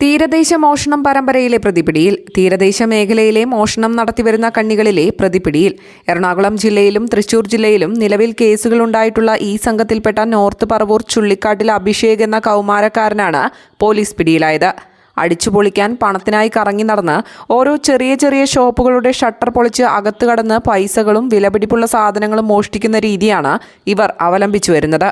തീരദേശ മോഷണം പരമ്പരയിലെ പ്രതിപിടിയിൽ തീരദേശ മേഖലയിലെ മോഷണം നടത്തിവരുന്ന കണ്ണികളിലെ പ്രതിപിടിയിൽ എറണാകുളം ജില്ലയിലും തൃശൂർ ജില്ലയിലും നിലവിൽ കേസുകളുണ്ടായിട്ടുള്ള ഈ സംഘത്തിൽപ്പെട്ട നോർത്ത് പറവൂർ ചുള്ളിക്കാട്ടിൽ അഭിഷേക് എന്ന കൗമാരക്കാരനാണ് പോലീസ് പിടിയിലായത്. അടിച്ചുപൊളിക്കാൻ പണത്തിനായി കറങ്ങി നടന്ന് ഓരോ ചെറിയ ചെറിയ ഷോപ്പുകളുടെ ഷട്ടർ പൊളിച്ച് അകത്ത് കടന്ന് പൈസകളും വിലപിടിപ്പുള്ള സാധനങ്ങളും മോഷ്ടിക്കുന്ന രീതിയാണ് ഇവർ അവലംബിച്ചു വരുന്നത്.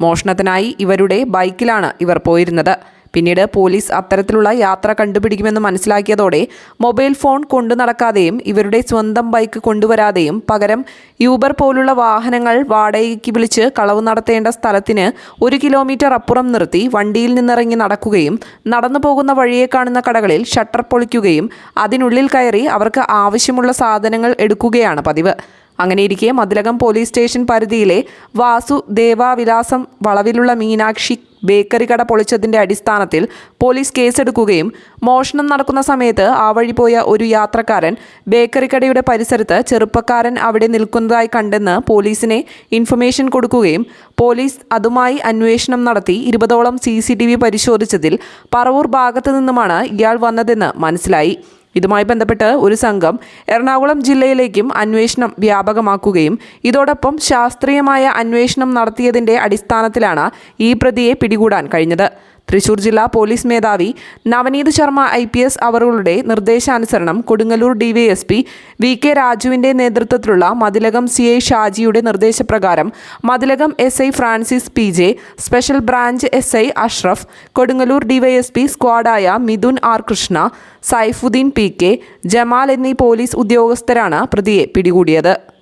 മോഷണത്തിനായി ഇവരുടെ ബൈക്കിലാണ് ഇവർ പോയിരുന്നത്. പിന്നീട് പോലീസ് അത്തരത്തിലുള്ള യാത്ര കണ്ടുപിടിക്കുമെന്ന് മനസ്സിലാക്കിയതോടെ മൊബൈൽ ഫോൺ കൊണ്ടു നടക്കാതെയും ഇവരുടെ സ്വന്തം ബൈക്ക് കൊണ്ടുവരാതെയും പകരം യൂബർ പോലുള്ള വാഹനങ്ങൾ വാടകയ്ക്ക് വിളിച്ച് കളവ് നടത്തേണ്ട സ്ഥലത്തിന് ഒരു കിലോമീറ്റർ അപ്പുറം നിർത്തി വണ്ടിയിൽ നിന്നിറങ്ങി നടക്കുകയും നടന്നു പോകുന്ന വഴിയെ കാണുന്ന കടകളിൽ ഷട്ടർ പൊളിക്കുകയും അതിനുള്ളിൽ കയറി അവർക്ക് ആവശ്യമുള്ള സാധനങ്ങൾ എടുക്കുകയാണ് പതിവ്. അങ്ങനെയിരിക്കെ മതിലകം പോലീസ് സ്റ്റേഷൻ പരിധിയിലെ വാസു ദേവാവിലാസം വളവിലുള്ള മീനാക്ഷി ബേക്കറി കട പൊളിച്ചതിന്റെ അടിസ്ഥാനത്തിൽ പോലീസ് കേസെടുക്കുകയും മോഷണം നടക്കുന്ന സമയത്ത് ആ വഴി പോയ ഒരു യാത്രക്കാരൻ ബേക്കറി കടയുടെ പരിസരത്ത് ചെറുപ്പക്കാരൻ അവിടെ നിൽക്കുന്നതായി കണ്ടെന്ന് പോലീസിനെ ഇൻഫർമേഷൻ കൊടുക്കുകയും പോലീസ് അതുമായി അന്വേഷണം നടത്തി ഇരുപതോളം സി പരിശോധിച്ചതിൽ പറവൂർ ഭാഗത്തു നിന്നുമാണ് ഇയാൾ വന്നതെന്ന് മനസ്സിലായി. ഇതുമായി ബന്ധപ്പെട്ട് ഒരു സംഘം എറണാകുളം ജില്ലയിലേക്കും അന്വേഷണം വ്യാപകമാക്കുകയും ഇതോടൊപ്പം ശാസ്ത്രീയമായ അന്വേഷണം നടത്തിയതിന്റെ അടിസ്ഥാനത്തിലാണ് ഈ പ്രതിയെ പിടികൂടാൻ കഴിഞ്ഞത്. തൃശൂർ ജില്ലാ പോലീസ് മേധാവി Navaneeth Sharma I P S അവറുകളുടെ നിർദ്ദേശാനുസരണം കൊടുങ്ങല്ലൂർ ഡിവൈഎസ്പി വി കെ രാജുവിന്റെ നേതൃത്വത്തിലുള്ള മതിലകം സി ഐ ഷാജിയുടെ നിർദ്ദേശപ്രകാരം Mathilakam S I Francis P J special branch S I Ashraf Kodungallur DYSP സ്ക്വാഡായ Mithun R Krishna Saifuddeen P K Jamal എന്നീ police ഉദ്യോഗസ്ഥരാണ് പ്രതിയെ പിടികൂടിയത്.